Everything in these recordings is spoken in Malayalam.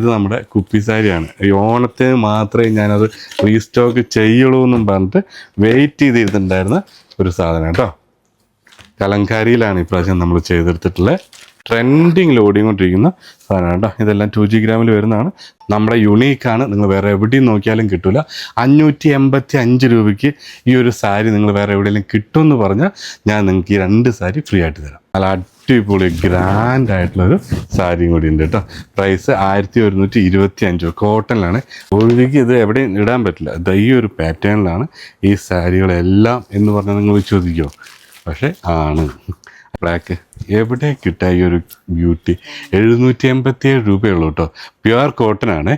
ഇത് നമ്മുടെ കുപ്പി സാരിയാണ്. ഈ ഓണത്തിന് മാത്രമേ ഞാനത് റീസ്റ്റോക്ക് ചെയ്യുള്ളൂ എന്നും പറഞ്ഞിട്ട് വെയിറ്റ് ചെയ്തിരുന്നുണ്ടായിരുന്ന ഒരു സാധനം കേട്ടോ. കലങ്കാരിയിലാണ് ഇപ്രാവശ്യം നമ്മൾ ചെയ്തെടുത്തിട്ടുള്ളത് ലോഡിങ് കൊണ്ടിരിക്കുന്ന സാധനം കേട്ടോ. ഇതെല്ലാം ടു ജി ഗ്രാമിൽ വരുന്നതാണ്. നമ്മുടെ യുണീക്കാണ് നിങ്ങൾ വേറെ എവിടെയും നോക്കിയാലും കിട്ടില്ല അഞ്ഞൂറ്റി എൺപത്തി അഞ്ച് രൂപയ്ക്ക് ഈ ഒരു സാരി നിങ്ങൾ വേറെ എവിടെയെങ്കിലും കിട്ടുമെന്ന് പറഞ്ഞാൽ ഞാൻ നിങ്ങൾക്ക് ഈ രണ്ട് സാരി ഫ്രീ ആയിട്ട് തരാം. നല്ല അടിപൊളി ഗ്രാൻഡ് ആയിട്ടുള്ളൊരു സാരിയും കൂടി ഉണ്ട് കേട്ടോ പ്രൈസ് ആയിരത്തി ഒരുന്നൂറ്റി ഇരുപത്തി അഞ്ച് കോട്ടണിലാണ് ഒഴുകി ഇത് എവിടെയും ഇടാൻ പറ്റില്ല. ഇത് ഈ ഒരു പാറ്റേണിലാണ് ഈ സാരികളെല്ലാം എന്ന് പറഞ്ഞാൽ നിങ്ങൾ ചോദിക്കുമോ പക്ഷേ ആണ്. ബ്ലാക്ക് എവിടെ കിട്ടാ ഈ ഒരു ബ്യൂട്ടി എഴുന്നൂറ്റി എൺപത്തി ഏഴ് രൂപയുള്ളൂ കേട്ടോ പ്യുവർ കോട്ടൺ ആണ്.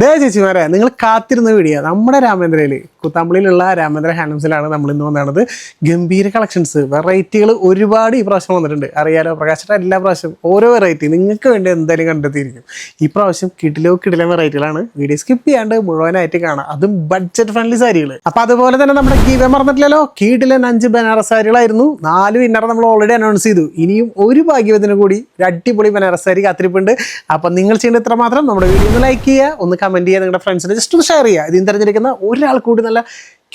ദേ ചേച്ചിമാരെ നിങ്ങൾ കാത്തിരുന്ന വീഡിയോ നമ്മുടെ രാമേന്ദ്രയിൽ കുത്താമ്പള്ളിയിലുള്ള രാമേന്ദ്ര ഹാൻഡ്ലൂംസിലാണ് നമ്മൾ ഇന്ന് വന്നത് ഗംഭീര കളക്ഷൻസ് വെറൈറ്റികൾ ഒരുപാട് ഈ പ്രാവശ്യം വന്നിട്ടുണ്ട്. അറിയാലോ പ്രകാശിന്റെ എല്ലാ പ്രാവശ്യം ഓരോ വെറൈറ്റി. നിങ്ങൾക്ക് വേണ്ടി എന്തായാലും കണ്ടെത്തിയിരിക്കും. ഈ പ്രാവശ്യം കിടിലോ കിടിലോ വെറൈറ്റികളാണ്. വീഡിയോ സ്കിപ്പ് ചെയ്യാണ്ട് മുഴുവനായിട്ട് കാണാം. അതും ബഡ്ജറ്റ് ഫ്രണ്ട്ലി സാരികൾ. അപ്പൊ അതുപോലെ തന്നെ നമ്മുടെ ഗീവ മറന്നിട്ടില്ലല്ലോ? കീടിലൻ അഞ്ച് ബനാറസ് സാരികളായിരുന്നു. നാല് വിന്നർ നമ്മൾ ഓൾറെഡി അനൗൺസ് ചെയ്തു. ഇനിയും ഒരു ഭാഗ്യവതിന് കൂടി ഒരു അടിപൊളി ബനാറസ് സാരി കാത്തിരിപ്പുണ്ട്. അപ്പൊ നിങ്ങൾ ചെയ്യേണ്ട ഇത്ര മാത്രം നമ്മുടെ വീഡിയോ ഒന്ന് ലൈക്ക് ചെയ്യുക ഒന്ന് കമന്റ് ചെയ്യുക നിങ്ങളുടെ ഫ്രണ്ട്സിന് ജസ്റ്റ് ഒന്ന് ഷെയർ ചെയ്യുക. ഇതിന് തിരഞ്ഞെടുക്കുന്ന ഒരാൾ കൂടി നല്ല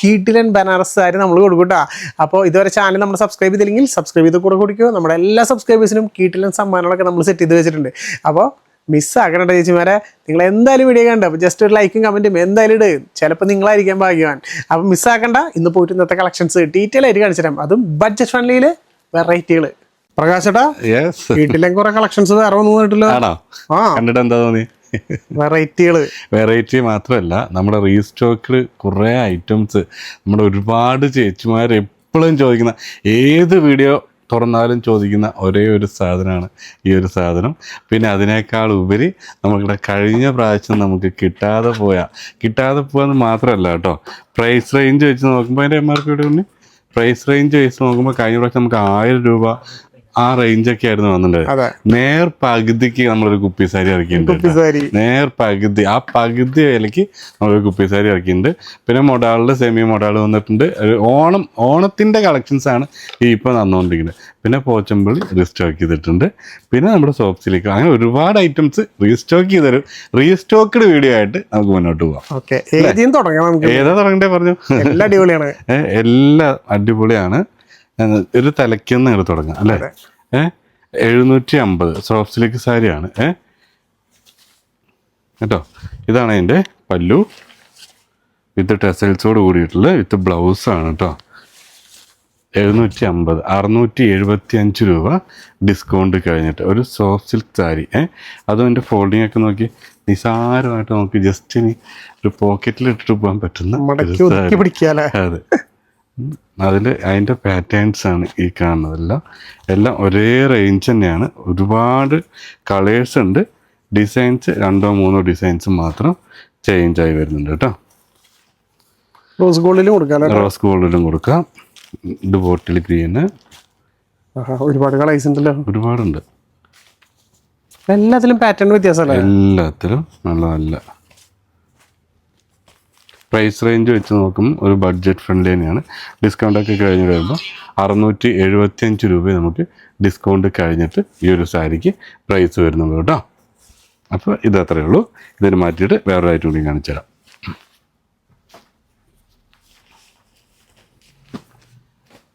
കീട്ടിലൻ ബനാറസ് സാരി നമ്മൾ കൊടുക്കൂട്ടാ അപ്പോൾ ഇതുവരെ ചാനൽ നമ്മൾ സബ്സ്ക്രൈബ് ചെയ്തില്ലെങ്കിൽ സബ്സ്ക്രൈബ് ചെയ്ത് കൂടെ കുടിക്കുക. നമ്മുടെ എല്ലാ സബ്സ്ക്രൈബേഴ്സിനും കീട്ടിലൻ സമ്മാനങ്ങളൊക്കെ നമ്മൾ സെറ്റ് ചെയ്ത് വെച്ചിട്ടുണ്ട്. അപ്പോൾ മിസ്സാക്കണ്ട ചേച്ചിമാരെ. നിങ്ങൾ എന്തായാലും വീഡിയോ കണ്ട. അപ്പോൾ ജസ്റ്റ് ഒരു ലൈക്കും കമന്റും എന്തായാലും ഇട്. ചിലപ്പോൾ നിങ്ങളായിരിക്കാം ഭാഗ്യവാൻ. അപ്പോൾ മിസ്സാക്കണ്ട ഇന്ന് പോയിട്ട് ഇന്നത്തെ കളക്ഷൻസ് ഡീറ്റെയിൽ ആയിട്ട് കാണിച്ചു തരാം. അതും ബഡ്ജറ്റ് ഫ്രണ്ട്ലിയിൽ വെറൈറ്റികൾ പ്രകാശേട്ടാ വീട്ടിലെ കുറെ കളക്ഷൻസ് വേറെ ഒന്നും ആണോ? ആ. കണ്ടിട്ട് എന്താ തോന്നി വെറൈറ്റികൾ വെറൈറ്റി മാത്രമല്ല നമ്മുടെ റീസ്റ്റോക്കിൽ കുറേ ഐറ്റംസ്. നമ്മുടെ ഒരുപാട് ചേച്ചിമാർ എപ്പോഴും ചോദിക്കുന്ന ഏത് വീഡിയോ തുറന്നാലും ചോദിക്കുന്ന ഒരേ ഒരു സാധനമാണ് ഈ ഒരു സാധനം. പിന്നെ അതിനേക്കാൾ ഉപരി നമുക്കിവിടെ കഴിഞ്ഞ പ്രാവശ്യം നമുക്ക് കിട്ടാതെ പോയ കിട്ടാതെ പോകാന്ന് മാത്രമല്ല കേട്ടോ പ്രൈസ് റേഞ്ച് വെച്ച് നോക്കുമ്പോൾ അതിന്റെ M R P price range വെച്ച് നോക്കുമ്പോൾ കഴിഞ്ഞ പ്രാവശ്യം നമുക്ക് ആയിരം രൂപ ആ റേഞ്ചൊക്കെ ആയിരുന്നു വന്നിട്ടുണ്ടായത് നേർ പകുതിക്ക് നമ്മളൊരു കുപ്പി സാരി ഇറക്കിയിട്ടുണ്ട്. നേർ പകുതി ആ പകുതി വിലക്ക് നമ്മളൊരു കുപ്പി സാരി ഇറക്കിയിട്ടുണ്ട്. പിന്നെ മൊഡാളിൽ സെമി മൊഡാൾ വന്നിട്ടുണ്ട്. ഒരു ഓണം ഓണത്തിന്റെ കളക്ഷൻസ് ആണ് ഈ ഇപ്പോൾ തന്നുകൊണ്ടിരിക്കുന്നത് പിന്നെ പോച്ചമ്പിളി റീസ്റ്റോക്ക് ചെയ്തിട്ടുണ്ട്. പിന്നെ നമ്മുടെ സോപ്സിലേക്ക് അങ്ങനെ ഒരുപാട് ഐറ്റംസ് റീസ്റ്റോക്ക് ചെയ്തൊരു റീസ്റ്റോക്ക്ഡ് വീഡിയോ ആയിട്ട് നമുക്ക് മുന്നോട്ട് പോകാം ഏതാ തുടങ്ങണ്ടേ പറഞ്ഞു? എല്ലാ അടിപൊളിയാണ്. എല്ലാ അടിപൊളിയാണ്. ഒരു തലയ്ക്കുന്ന നിങ്ങൾ തുടങ്ങാം അല്ലേ? ഏഹ് എഴുന്നൂറ്റി അമ്പത് സോഫ്റ്റ് സിൽക്ക് സാരിയാണ് ഏ? കേട്ടോ? ഇതാണ് അതിന്റെ പല്ലു. വിത്ത് ടെസൽസോട് കൂടിയിട്ടുള്ള വിത്ത് ബ്ലൗസാണ് കേട്ടോ. എഴുന്നൂറ്റി അമ്പത് അറുന്നൂറ്റി എഴുപത്തി അഞ്ച് രൂപ ഡിസ്കൗണ്ട് കഴിഞ്ഞിട്ട് ഒരു സോഫ്റ്റ് സിൽക്ക് സാരി ഏ? അതും എന്റെ ഫോൾഡിംഗ് ഒക്കെ നോക്കി നിസാരമായിട്ട് നമുക്ക് ജസ്റ്റ് ഇനി ഒരു പോക്കറ്റിൽ ഇട്ടിട്ട് പോകാൻ പറ്റുന്ന. അതെ. അതിൽ അതിന്റെ പാറ്റേൺസ് ആണ് ഈ കാണുന്നതെല്ലാം. എല്ലാം ഒരേ റേഞ്ച് തന്നെയാണ്. ഒരുപാട് കളേഴ്സ് ഉണ്ട്. ഡിസൈൻസ് രണ്ടോ മൂന്നോ ഡിസൈൻസ് മാത്രം ചേഞ്ച് ആയി വരുന്നുണ്ട് കേട്ടോ. റോസ് ഗോൾഡിലും കൊടുക്കാം റോസ് ഗോൾഡിലും കൊടുക്കാം. ഇത് ബോട്ടിൽ ഗ്രീന് ഒരുപാട് കളേഴ്സ് ഉണ്ടല്ലോ. ഒരുപാടുണ്ട്. എല്ലാത്തിലും പാറ്റേൺ വ്യത്യാസമല്ലേ? എല്ലാത്തിലും നല്ല നല്ല പ്രൈസ് റേഞ്ച് വെച്ച് നോക്കും ഒരു ബഡ്ജറ്റ് ഫ്രണ്ട്ലി തന്നെയാണ്. ഡിസ്കൗണ്ട് ഒക്കെ കഴിഞ്ഞ് വരുമ്പോൾ അറുന്നൂറ്റി എഴുപത്തി അഞ്ച് രൂപ നമുക്ക് ഡിസ്കൗണ്ട് കഴിഞ്ഞിട്ട് ഈ ഒരു സാരിക്ക് പ്രൈസ് വരുന്നുള്ളൂ കേട്ടോ. അപ്പോൾ ഇത് അത്രയേ ഉള്ളൂ. ഇതിന് മാറ്റിയിട്ട് വേറൊരു ഐറ്റം കൂടി കാണിച്ചു തരാം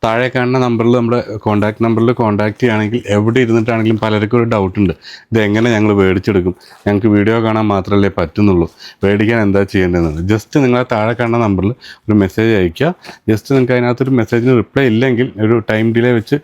താഴെ കാണുന്ന നമ്പറിൽ നമ്മുടെ കോൺടാക്ട് നമ്പറിൽ കോൺടാക്ട് ചെയ്യുകയാണെങ്കിൽ എവിടെ ഇരുന്നിട്ടാണെങ്കിലും പലർക്കും ഒരു ഡൗട്ട് ഉണ്ട്. ഇതെങ്ങനെ ഞങ്ങൾ മേടിച്ചെടുക്കും? ഞങ്ങൾക്ക് വീഡിയോ കാണാൻ മാത്രമല്ലേ പറ്റുന്നുള്ളൂ. മേടിക്കാൻ എന്താ ചെയ്യേണ്ടതെന്ന്. ജസ്റ്റ് നിങ്ങൾ താഴെ കാണുന്ന നമ്പറിൽ ഒരു മെസ്സേജ് അയയ്ക്കുക. ജസ്റ്റ് നിങ്ങൾക്ക് അതിനകത്തൊരു മെസ്സേജിന് റിപ്ലൈ ഇല്ലെങ്കിൽ ഒരു ടൈം ഡിലേ വെച്ച്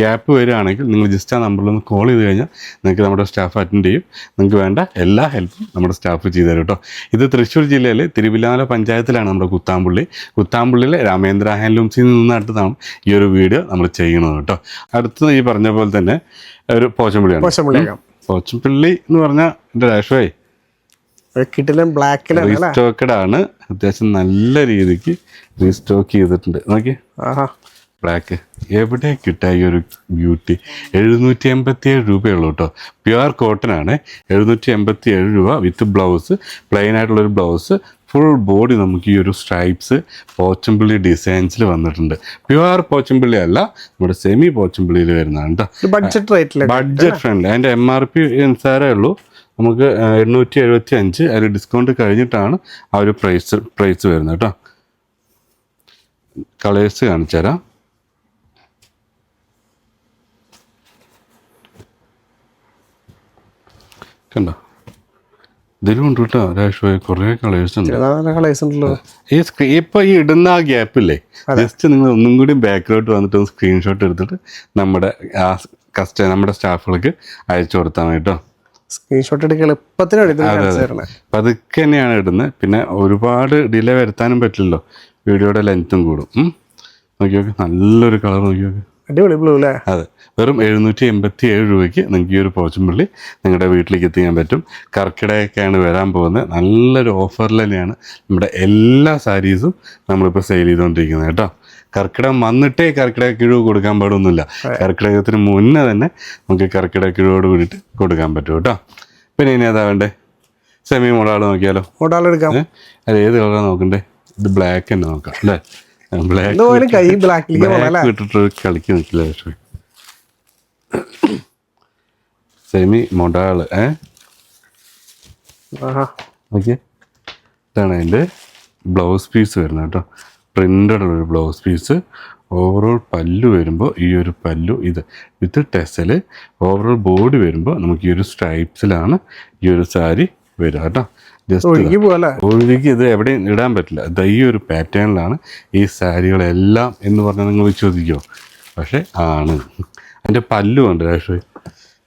ഗ്യാപ്പ് വരികയാണെങ്കിൽ നിങ്ങൾ ജസ്റ്റ് ആ നമ്പറിൽ ഒന്ന് കോൾ ചെയ്ത് കഴിഞ്ഞാൽ നിങ്ങൾക്ക് നമ്മുടെ സ്റ്റാഫ് അറ്റൻഡ് ചെയ്യും. നിങ്ങൾക്ക് വേണ്ട എല്ലാ ഹെൽപ്പും നമ്മുടെ സ്റ്റാഫ് ചെയ്തു തരും കേട്ടോ. ഇത് തൃശ്ശൂർ ജില്ലയിൽ തിരുവില്ലാമല പഞ്ചായത്തിലാണ് നമ്മുടെ കുത്താമ്പുള്ളി. കുത്താമ്പുള്ളിയിലെ രാമേന്ദ്ര ഹാൻഡ്ലൂംസിൽ നിന്ന് അടുത്താണ് ഈ ഒരു വീഡിയോ നമ്മൾ ചെയ്യുന്നത് കേട്ടോ. അടുത്തത് ഈ പറഞ്ഞ പോലെ തന്നെ ഒരു പോച്ചമ്പള്ളിയാണ് പോച്ചമ്പള്ളിയാക്കാം. പിള്ളി എന്ന് പറഞ്ഞാൽ എന്റെ രാഷ്ട്രമായി കിട്ടിലും ബ്ലാക്കിലാണ് റീസ്റ്റോക്കഡ് ആണ്. അത്യാവശ്യം നല്ല രീതിക്ക് റീസ്റ്റോക്ക് ചെയ്തിട്ടുണ്ട്. നോക്കി. ബ്ലാക്ക് എവിടെ കിട്ടാ ഈ ഒരു ബ്യൂട്ടി എഴുന്നൂറ്റി എൺപത്തി ഏഴ് രൂപയുള്ളൂ കേട്ടോ. പ്യുവർ കോട്ടൺ ആണ്. എഴുന്നൂറ്റി എൺപത്തി ഏഴ് രൂപ വിത്ത് ബ്ലൗസ് പ്ലെയിൻ ആയിട്ടുള്ളൊരു ബ്ലൗസ് ഫുൾ ബോഡി നമുക്ക് ഈ ഒരു സ്ട്രൈപ്സ് പോച്ചമ്പിള്ളി ഡിസൈൻസിൽ വന്നിട്ടുണ്ട്. പ്യുവർ പോച്ചമ്പിള്ളി അല്ല നമ്മുടെ സെമി പോച്ചമ്പിള്ളിയിൽ വരുന്നതാണ് കേട്ടോ ബഡ്ജറ്റ് റേറ്റിൽ ബഡ്ജറ്റ് ഫ്രണ്ട്ലി അതിന്റെ എം ആർ പി അനുസാരമേ ഉള്ളൂ. നമുക്ക് എണ്ണൂറ്റി എഴുപത്തി അഞ്ച് അതിൽ ഡിസ്കൗണ്ട് കഴിഞ്ഞിട്ടാണ് ആ ഒരു പ്രൈസ് പ്രൈസ് വരുന്നത് കേട്ടോ കളേഴ്സ് കാണിച്ചു തരാം. കണ്ടോ? ഇതിലും ഉണ്ട് കേട്ടോ രാഷ്ട്രീയ കുറേ കളേഴ്സ് ഉണ്ട്. ഈ സ്ക്രീ ഇപ്പൊ ഈ ഇടുന്ന ആ ഗ്യാപ്പില്ലേ ജസ്റ്റ് നിങ്ങൾ ഒന്നും കൂടി ബാക്കിലോട്ട് വന്നിട്ട് ഒന്ന് സ്ക്രീൻഷോട്ട് എടുത്തിട്ട് നമ്മുടെ ആ കസ്റ്റ നമ്മുടെ സ്റ്റാഫുകൾക്ക് അയച്ചു കൊടുത്താൽ മതി കേട്ടോ സ്ക്രീൻഷോട്ട് എടുക്കുക എളുപ്പത്തിന് പതുക്കെ തന്നെയാണ് ഇടുന്നത് പിന്നെ ഒരുപാട് ഡിലേ വരുത്താനും പറ്റില്ലല്ലോ. വീഡിയോയുടെ ലെങ്ത്തും കൂടും. നോക്കി നോക്കി നല്ലൊരു കളർ നോക്കി നോക്ക് അടിപൊളി ബ്ലൂ അല്ലേ? അതെ. വെറും എഴുന്നൂറ്റി എൺപത്തി ഏഴ് രൂപയ്ക്ക് നിങ്ങൾക്ക് ഈ ഒരു പോച്ചമ്പള്ളി നിങ്ങളുടെ വീട്ടിലേക്ക് എത്തിക്കാൻ പറ്റും. കർക്കിടകയൊക്കെയാണ് വരാൻ പോകുന്നത്. നല്ലൊരു ഓഫറിൽ തന്നെയാണ് നമ്മുടെ എല്ലാ സാരീസും നമ്മളിപ്പോൾ സെയിൽ ചെയ്തുകൊണ്ടിരിക്കുന്നത് കേട്ടോ. കർക്കിടകം വന്നിട്ടേ കർക്കിടക കിഴിവ് കൊടുക്കാൻ പാടൊന്നുമില്ല കർക്കിടകത്തിന് മുന്നേ തന്നെ നമുക്ക് കർക്കിടക കിഴിവോട് കൂടിയിട്ട് കൊടുക്കാൻ പറ്റും കേട്ടോ. പിന്നെ ഇനി ഏതാ വേണ്ടേ? സെമി മോഡാൾ നോക്കിയാലോ? മുടാൾ എടുക്കാം. അത് ഏത് കളറാണ് നോക്കണ്ടേ? ഇത് ബ്ലാക്ക് തന്നെ നോക്കാം അല്ലേ? ബ്ലാക്ക് ഇതുപോലെ കൈ ബ്ലാക്കിലേക്ക് പോകണം അല്ലേ ബ്ലാക്ക് ഇട്ടിട്ട് കളിക്ക് നിൽക്കില്ല പക്ഷേ. സെമി ഏ? ഓക്കെ ഇതാണ് അതിന്റെ ബ്ലൗസ് പീസ് വരുന്നത് കേട്ടോ. പ്രിന്റഡ് ഒരു ബ്ലൗസ് പീസ് ഓവറോൾ പല്ലു വരുമ്പോൾ ഈ ഒരു പല്ലു ഇത്. വിത്ത് ടെസൽ ഓവറോൾ ബോഡി വരുമ്പോൾ നമുക്ക് ഈ ഒരു സ്ട്രൈപ്സിലാണ് ഈ ഒരു സാരി വരിക കേട്ടോ. ജസ്റ്റ് ഒഴുകി ഇത് എവിടെയും ഇടാൻ പറ്റില്ല. ഇത് ഈ ഒരു പാറ്റേണിലാണ് ഈ സാരികളെല്ലാം എന്ന് പറഞ്ഞാൽ നിങ്ങൾ ചോദിക്കോ പക്ഷെ ആണ്. അതിന്റെ പല്ലുമുണ്ട് രാഷ്ട്രീയ.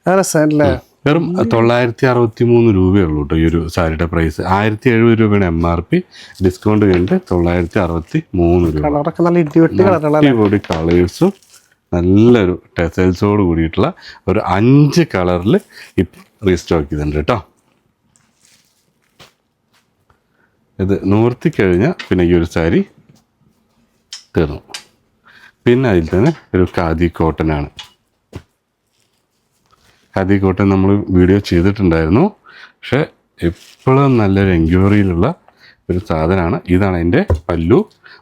ആ രസമല്ലേ വെറും തൊള്ളായിരത്തി അറുപത്തി മൂന്ന് രൂപയേ ഉള്ളൂ കേട്ടോ ഈ ഒരു സാരിയുടെ പ്രൈസ്. ആയിരത്തി എഴുപത് രൂപയാണ് എം ആർ പി ഡിസ്കൗണ്ട് കഴിഞ്ഞിട്ട് തൊള്ളായിരത്തി അറുപത്തി മൂന്ന് രൂപ കളേഴ്സും നല്ലൊരു ടെസൽസോട് കൂടിയിട്ടുള്ള ഒരു അഞ്ച് കളറിൽ ഇപ്പം റീസ്റ്റോക്ക് ചെയ്തിട്ടുണ്ട് കേട്ടോ. ഇത് നൂർത്തി കഴിഞ്ഞാൽ പിന്നെ ഈ ഒരു സാരി തീർന്നു. പിന്നെ അതിൽ തന്നെ ഒരു ഖാദി കോട്ടനാണ് ഖാദി കോട്ടൺ നമ്മൾ വീഡിയോ ചെയ്തിട്ടുണ്ടായിരുന്നു. പക്ഷെ എപ്പോഴും നല്ലൊരു എൻക്വയറിയിലുള്ള ഒരു സാധനമാണ്. ഇതാണ് അതിന്റെ പല്ലു.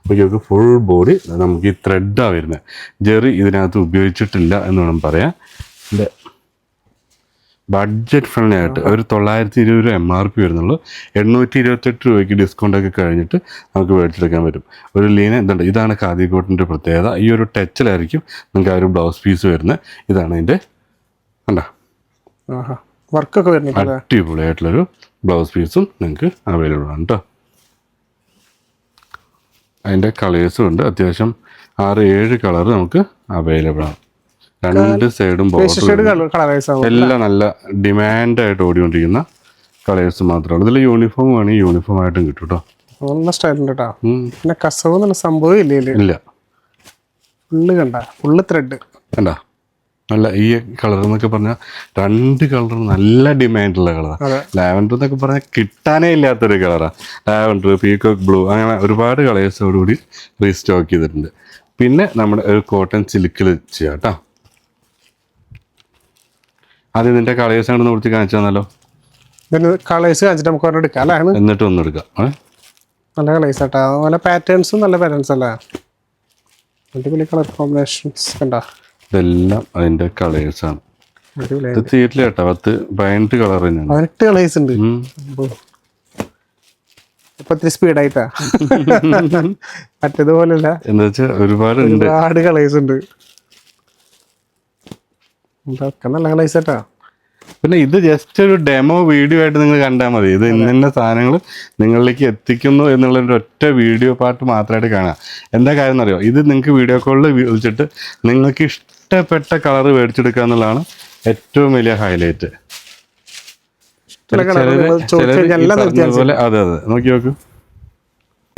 നമുക്ക് ഫുൾ ബോഡി നമുക്ക് ഈ ത്രെഡാണ് വരുന്നത്. ജെറി ഇതിനകത്ത് ഉപയോഗിച്ചിട്ടില്ല എന്ന് വേണം പറയാം ഇതിന്റെ ബഡ്ജറ്റ് ഫ്രണ്ട്ലി ആയിട്ട് ഒരു തൊള്ളായിരത്തി ഇരുപത് രൂപ എം ആർ പി വരുന്നുള്ളൂ. എണ്ണൂറ്റി ഇരുപത്തെട്ട് രൂപയ്ക്ക് ഡിസ്കൗണ്ട് ഒക്കെ കഴിഞ്ഞിട്ട് നമുക്ക് മേടിച്ചെടുക്കാൻ പറ്റും. ഒരു ലീന എന്തുണ്ട് ഇതാണ് ഖാദിക്കോട്ടിന്റെ പ്രത്യേകത. ഈ ഒരു ടച്ചിലായിരിക്കും നിങ്ങൾക്ക് ആ ഒരു ബ്ലൗസ് പീസ് വരുന്നത്. ഇതാണ് അതിന്റെ കണ്ടോ? വർക്കൊക്കെ വരുന്നത് അടിപൊളിയായിട്ടുള്ളൊരു ബ്ലൗസ് പീസും നിങ്ങൾക്ക് അവൈലബിൾ ആണ് കേട്ടോ അതിന്റെ കളേഴ്സും ഉണ്ട്. അത്യാവശ്യം ആറ് ഏഴ് കളർ നമുക്ക് അവൈലബിൾ ആണ്. രണ്ട് സൈഡും എല്ലാം നല്ല ഡിമാൻഡ് ആയിട്ട് ഓടിക്കൊണ്ടിരിക്കുന്ന കളേഴ്സ് മാത്രമാണ് ഇതിൽ യൂണിഫോം വേണമെങ്കിൽ യൂണിഫോം ആയിട്ടും കിട്ടും കേട്ടോ നല്ല സ്റ്റൈലുണ്ട് കേട്ടോ പിന്നെ കസവ് എന്നുള്ള സംഭവം ഇല്ലേ ഇല്ല. ഫുള്ള് കണ്ട. ഫുള്ള് ത്രെഡ് കണ്ട? നല്ല ഈ കളർ എന്നൊക്കെ പറഞ്ഞാൽ രണ്ട് കളർ നല്ല ഡിമാൻഡുള്ള കളറാണ് ലാവൻഡർ എന്നൊക്കെ പറഞ്ഞ കിട്ടാനേ ഇല്ലാത്തൊരു കളറാണ് ലാവൻഡർ പീകോക്ക് ബ്ലൂ അങ്ങനെ ഒരുപാട് കളേഴ്സോടുകൂടി റീസ്റ്റോക്ക് ചെയ്തിട്ടുണ്ട്. പിന്നെ നമ്മുടെ ഒരു കോട്ടൺ സിൽക്കിൽ ചെയ്യാം കേട്ടോ ആദ്യം നിന്റെ കളേഴ്സ് ആണ് നിർത്തി കാണിച്ചു തന്നല്ലോ കളേഴ്സ് കാണിച്ചിട്ട് നമുക്ക് ഒരെണ്ണം എടുക്കാം അല്ലേ? എന്നിട്ട് ഒന്ന് എടുക്കാം. നല്ല കളേഴ്സ് ആട്ടോ. അതുപോലെ പാറ്റേൺസും നല്ല പാറ്റേൺസ് അല്ലേ? അടിപൊളി കളർ കോമ്പിനേഷൻസ് കണ്ടോ? ഇതെല്ലാം അതിന്റെ കളേഴ്സ് ആണ്. തീറ്റില്ല കേട്ടോ. പത്ത് പതിനെട്ട് കളർ തന്നെയാണ് പതിനെട്ട് കളേഴ്സ് ഉണ്ട്. ഇപ്പൊ ഇത്തിരി സ്പീഡായിട്ടാ മറ്റേതുപോലല്ല. എന്താ വെച്ചാൽ ഒരുപാട് ഒരുപാട് കളേഴ്സ് ഉണ്ട്. ഇതൊക്കെ നല്ല നൈസായിട്ടാ പിന്നെ ഇത് ജസ്റ്റ് ഒരു ഡെമോ വീഡിയോ ആയിട്ട് നിങ്ങൾ കണ്ടാൽ മതി. ഇത് ഇന്ന സാധനങ്ങൾ നിങ്ങളിലേക്ക് എത്തിക്കുന്നു എന്നുള്ള ഒരു ഒറ്റ വീഡിയോ പാർട്ട് മാത്രമായിട്ട് കാണാം. എന്താ കാര്യം എന്നറിയോ? ഇത് നിങ്ങൾക്ക് വീഡിയോ കോളിൽ വിളിച്ചിട്ട് നിങ്ങൾക്ക് ഇഷ്ടപ്പെട്ട കളർ മേടിച്ചെടുക്കുക എന്നുള്ളതാണ് ഏറ്റവും വലിയ ഹൈലൈറ്റ് പോലെ അതെ അതെ. നോക്കി നോക്കൂ.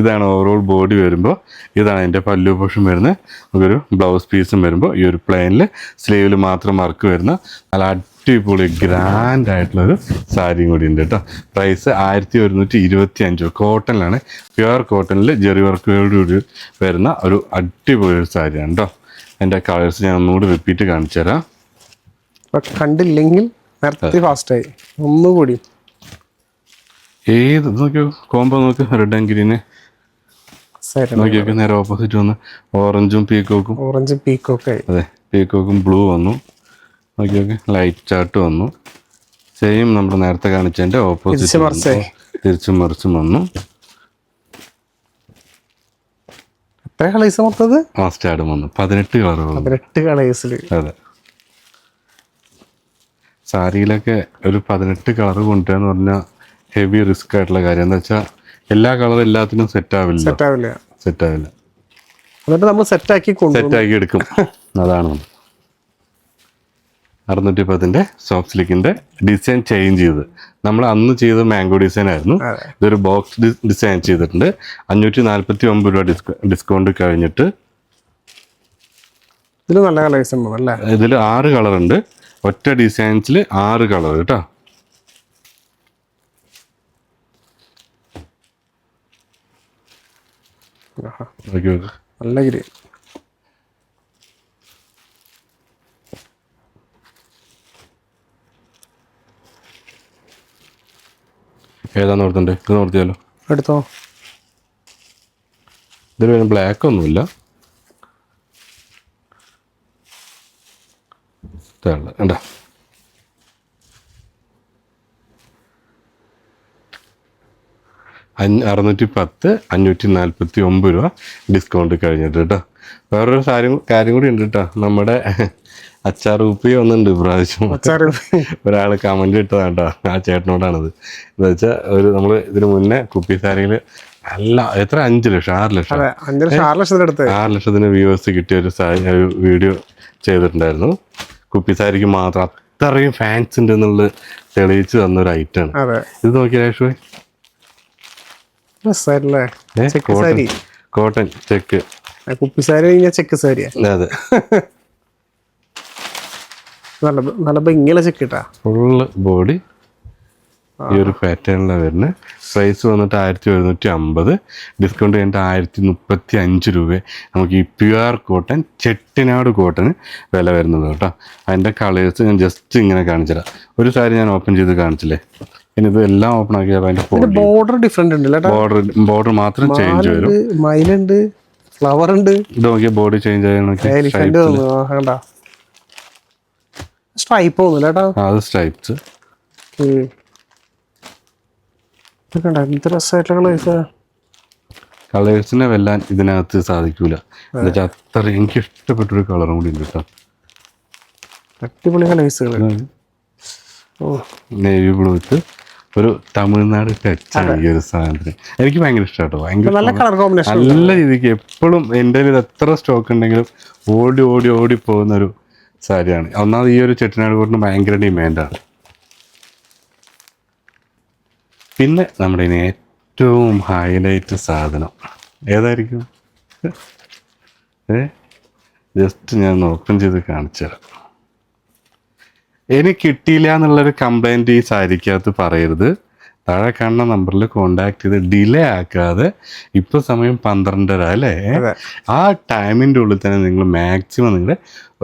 ഇതാണ് ഓവറോൾ ബോഡി വരുമ്പോൾ ഇതാണ് അതിന്റെ പല്ലു പോഷൻ വരുന്നത്. നമുക്കൊരു ബ്ലൗസ് പീസും വരുമ്പോൾ ഈ ഒരു പ്ലെയിനിൽ സ്ലീവിൽ മാത്രം വർക്ക് വരുന്ന നല്ല അടിപൊളി ഗ്രാൻഡ് ആയിട്ടുള്ളൊരു സാരിയും കൂടി ഉണ്ട് കേട്ടോ പ്രൈസ് ആയിരത്തി ഒരുന്നൂറ്റി ഇരുപത്തി അഞ്ച് കോട്ടണിലാണ് പ്യുവർ കോട്ടണിൽ ജെറി വർക്കുകളോടുകൂടി വരുന്ന ഒരു അടിപൊളി ഒരു സാരിയാണ് കേട്ടോ എന്റെ കളേഴ്സ് ഞാൻ ഒന്നുകൂടി റിപ്പീറ്റ് കാണിച്ചു തരാം. കണ്ടില്ലെങ്കിൽ നിർത്തി ഫാസ്റ്റായി ഒന്നുകൂടി. ഏത്? നോക്കിയോ? കോമ്പോ നോക്ക്. റെഡ് ആൻഡ് ഗ്രീന് നോക്കി നോക്കി നേരെ ഓപ്പോസിറ്റ് വന്ന് ഓറഞ്ചും പീക്കോക്കും ഓറഞ്ച് പീക്കോക്കെ ആയി. അതെ പീക്കോക്കും ബ്ലൂ വന്നു. നോക്കി നോക്കി ലൈറ്റ് ചാർട്ട് വന്നു. സെയിം നമ്മൾ നേരത്തെ കാണിച്ചതിന്റെ ഓപ്പോസിറ്റ്. തിരിച്ചും മറിച്ചും വന്നു. എത്ര കളേഴ്സ് മൊത്തത്? മസ്റ്റാർഡും വന്നു. പതിനെട്ട് കളറുകൾ പതിനെട്ട് കളേഴ്സിൽ അതെ. സാരിയിലൊക്കെ ഒരു പതിനെട്ട് കളർ കൊണ്ടുവരാന്ന് പറഞ്ഞാൽ ഹെവി റിസ്ക് ആയിട്ടുള്ള കാര്യം. എന്താ വെച്ചാൽ എല്ലാ കളറും എല്ലാത്തിനും സെറ്റ് ആവില്ല. സെറ്റ് ആവില്ല. സെറ്റ് ആവില്ല. എന്നിട്ട് നമ്മൾ സെറ്റ് ആക്കി സെറ്റ് ആക്കി എടുക്കും. അതാണ്. അറുന്നൂറ്റി പത്തിന്റെ സോഫ്റ്റ് സ്ലിക്കിന്റെ ഡിസൈൻ ചേഞ്ച് ചെയ്ത് നമ്മൾ അന്ന് ചെയ്ത മാംഗോ ഡിസൈൻ ആയിരുന്നു. ഇതൊരു ബോക്സ് ഡിസൈൻ ചെയ്തിട്ടുണ്ട്. അഞ്ഞൂറ്റി നാല്പത്തി ഒമ്പത് രൂപ ഡിസ്കൗണ്ട് കഴിഞ്ഞിട്ട് ഇതിൽ നല്ല കളേഴ്സ് അല്ലേ? ഇതിൽ ആറ് കളർ ഉണ്ട് ഒറ്റ ഡിസൈൻസിൽ ആറ് കളർ കേട്ടോ. നോക്കി നോക്ക്. നല്ല ഗ്രീൻ ഏതാന്ന് ഓർത്തണ്ടേ ഇത് നോർത്തിയാലോ? എടുത്തോ. ഇതിൽ പിന്നെ ബ്ലാക്ക് ഒന്നുമില്ല. ഇതാണ് കണ്ടാ? അറുന്നൂറ്റി പത്ത് അഞ്ഞൂറ്റി നാൽപ്പത്തി ഒമ്പത് രൂപ ഡിസ്കൗണ്ട് കഴിഞ്ഞിട്ട് കേട്ടോ വേറൊരു കാര്യം കാര്യം കൂടി ഉണ്ട് കേട്ടോ നമ്മുടെ അച്ചാർ ഉപ്പി ഒന്നുണ്ട് ഇപ്രാവശ്യം. ഒരാൾ കമന്റ് ഇട്ടതാണ് കേട്ടോ ആ ചേട്ടനോടാണത്. എന്ന് വെച്ചാൽ ഒരു നമ്മൾ ഇതിന് മുന്നേ കുപ്പി സാരിയിൽ അല്ല എത്ര? അഞ്ച് ലക്ഷം ആറ് ലക്ഷം. ആറ് ലക്ഷത്തിന് അടുത്ത്. ആറ് ലക്ഷത്തിന് വ്യൂവേഴ്സ് കിട്ടിയ ഒരു ഒരു വീഡിയോ ചെയ്തിട്ടുണ്ടായിരുന്നു. കുപ്പി സാരിക്ക് മാത്രം അത്രയും ഫാൻസ് ഉണ്ട് എന്നുള്ളത് തെളിയിച്ച് തന്ന ഒരു ഐറ്റം അതെ. ഇത് നോക്കിയ രസമായിട്ടല്ലേ ചെക്ക് സാരി. Cotton check. കുപ്പി സാരി കഴിഞ്ഞാൽ ചെക്ക് സാരിയാ. അതെ. നല്ല നല്ല ഭംഗിയുള്ള ചെക്ക് ഇട്ടാ. ഫുള്ള് ബോഡി ഈ ഒരു പാറ്റേണിലാണ് വരുന്നത് പ്രൈസ് വന്നിട്ട് ആയിരത്തി ഒരുന്നൂറ്റി അമ്പത് ഡിസ്കൗണ്ട് കഴിഞ്ഞിട്ട് ആയിരത്തി മുപ്പത്തി അഞ്ച് രൂപ. നമുക്ക് ഈ പ്യുവർ കോട്ടൺ ചെട്ടിനാട് കോട്ടന് വില വരുന്നത് കേട്ടോ. അതിന്റെ കളേഴ്സ് ഞാൻ ജസ്റ്റ് ഇങ്ങനെ കാണിച്ചുതരാം ഒരു സാരി ഞാൻ ഓപ്പൺ ചെയ്ത് കാണിച്ചില്ലേ? ഇനി ഇത് എല്ലാം ഓപ്പൺ ആക്കി അതിന്റെ ബോർഡർ ഡിഫറെന്റ് ഉണ്ട് കേട്ടോ ബോർഡർ ബോർഡർ മാത്രം ചേഞ്ച് വരും. മയിലുണ്ട് ഫ്ലവർ ഉണ്ട് ഇത് നോക്കിയ ബോഡി ചേഞ്ച് ആയി സ്ട്രൈപ്പ് കേട്ടോ അത് സ്ട്രൈപ്സ് ഉം. ഇത് കണ്ടോ? എന്ത് രസമായിട്ടുള്ള കളേഴ്സ് കളേഴ്സിനെ വെല്ലാൻ ഇതിനകത്ത് സാധിക്കൂല. എന്നുവെച്ചാൽ അത്ര എനിക്ക് ഇഷ്ടപ്പെട്ടൊരു കളറും കൂടി ഉണ്ട് കേട്ടോ. അടിപൊളി കളേഴ്സുകൾ ഓ. നേവി ബ്ലൂ വിത്ത് ഒരു തമിഴ്നാട് ടച്ചാണ് ഈ ഒരു സാധനത്തിന്. എനിക്ക് ഭയങ്കര ഇഷ്ടമാട്ടോ ഭയങ്കര നല്ല കളർ കോമ്പിനേഷൻ നല്ല രീതിക്ക് എപ്പോഴും എന്റെ ഇത് എത്ര സ്റ്റോക്ക് ഉണ്ടെങ്കിലും ഓടി ഓടി ഓടി പോകുന്ന ഒരു സാരിയാണ്. ഒന്നാമത് ഈ ഒരു ചെട്ടിനാട് കോട്ടിന് ഭയങ്കര ഡിമാൻഡാണ് പിന്നെ നമ്മുടെ ഇനി ഏറ്റവും ഹൈലൈറ്റ് സാധനം. ഏതായിരിക്കും? ഏ? ജസ്റ്റ് ഞാൻ ഓപ്പൺ ചെയ്ത് കാണിച്ചു തരാം. എനിക്ക് കിട്ടിയില്ല എന്നുള്ളൊരു കംപ്ലൈന്റ് ഈ സാരിക്കകത്ത് പറയരുത്. താഴെ കാണുന്ന നമ്പറിൽ കോണ്ടാക്ട് ചെയ്ത് ഡിലേ ആക്കാതെ ഇപ്പോൾ സമയം പന്ത്രണ്ടര അല്ലേ? ആ ടൈമിന്റെ ഉള്ളിൽ തന്നെ നിങ്ങൾ മാക്സിമം നിങ്ങളുടെ